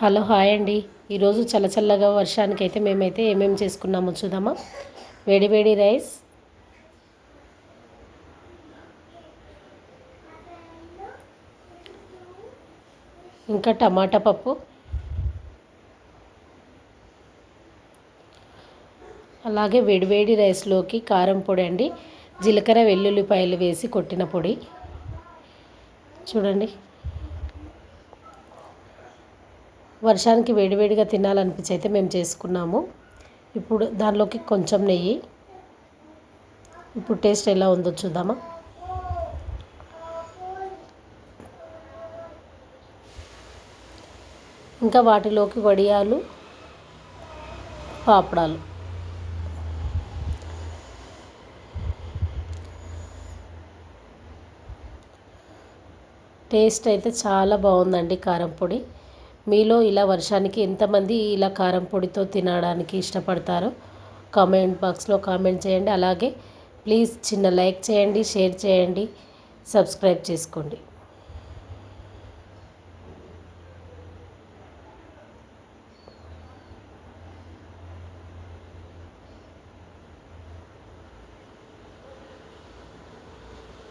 Hello hi అండి. ఈరోజు చల్లచల్లగా వర్షానికి అయితే మేమైతే ఏమేమి చేసుకున్నామో చూద్దామా? వేడివేడి రైస్. ఇంకా టమాటా పప్పు. అలాగే వేడివేడి రైస్లోకి కారం పొడి అండి. జీలకర్ర వెల్లుల్లిపాయలు వేసి కొట్టిన పొడి. చూడండి. వర్షానికి వేడివేడిగా తినాలనిపించి అయితే మేము చేసుకున్నాము. ఇప్పుడు దానిలోకి కొంచెం నెయ్యి. ఇప్పుడు టేస్ట్ ఎలా ఉందో చూద్దామా? ఇంకా వాటిలోకి వడియాలు పాపడాలు. టేస్ట్ అయితే చాలా బాగుందండి కారం పొడి. మీలో ఇలా వర్షానికి ఎంతమంది ఇలా కారం పొడితో తినడానికి ఇష్టపడతారో కామెంట్ బాక్స్లో కామెంట్ చేయండి. అలాగే ప్లీజ్ చిన్న లైక్ చేయండి షేర్ చేయండి సబ్స్క్రైబ్ చేసుకోండి.